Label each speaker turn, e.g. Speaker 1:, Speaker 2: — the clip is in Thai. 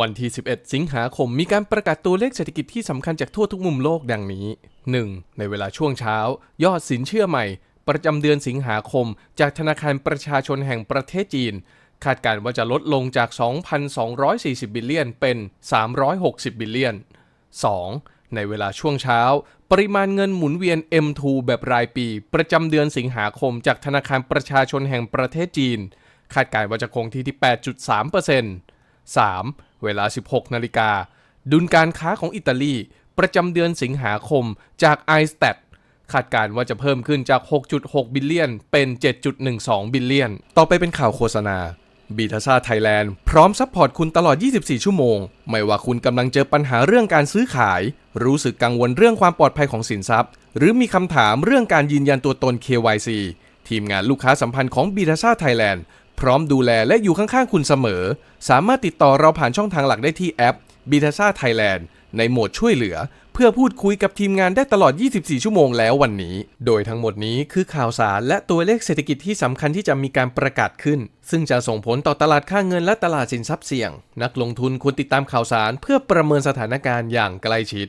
Speaker 1: วันที่ 11 สิงหาคมมีการประกาศตัวเลขเศรษฐกิจที่สำคัญจากทั่วทุกมุมโลกดังนี้ 1. ในเวลาช่วงเช้า ยอดสินเชื่อใหม่ ประจำเดือนสิงหาคม จากธนาคารประชาชนแห่งประเทศจีน คาดการณ์ว่าจะลดลงจาก 2,240 บิลเลียนเป็น 360 บิลเลียน 2. ในเวลาช่วงเช้า ปริมาณเงินหมุนเวียน M2 แบบรายปี ประจำเดือนสิงหาคม จากธนาคารประชาชนแห่งประเทศจีน คาดการณ์ว่าจะคงที่ที่ 8.3% 3. เวลา 16 นาฬิกา ดุลการค้าของอิตาลี ประจำเดือนสิงหาคมจาก i s t a t คาดการณ์ว่าจะเพิ่มขึ้นจาก 6.6 บิลเลียน เป็น 7.12 บิลเลียน ต่อไปเป็นข่าวโฆษณาบีทาซาไทยแลนด์พร้อมซัพพอร์ตคุณตลอด 24 ชั่วโมง ไม่ว่าคุณกำลังเจอปัญหาเรื่องการซื้อขาย รู้สึกกังวลเรื่องความปลอดภัยของสินทรัพย์ หรือมีคำถามเรื่องการยืนยันตัวตน KYC ทีมงานลูกค้าสัมพันธ์ของบีทาซาไทยแลนด์ พร้อมดูแลและอยู่ข้างๆคุณเสมอ สามารถติดต่อเราผ่านช่องทางหลักได้ที่แอปบีทาซาไทยแลนด์ในโหมดช่วยเหลือ เพื่อพูดคุยกับทีมงานได้ตลอด 24 ชั่วโมงแล้ววันนี้ โดยทั้งหมดนี้คือข่าวสารและตัวเลขเศรษฐกิจที่สำคัญที่จะมีการประกาศขึ้น ซึ่งจะส่งผลต่อตลาดค่าเงินและตลาดสินทรัพย์เสี่ยง นักลงทุนควรติดตามข่าวสารเพื่อประเมินสถานการณ์อย่างใกล้ชิด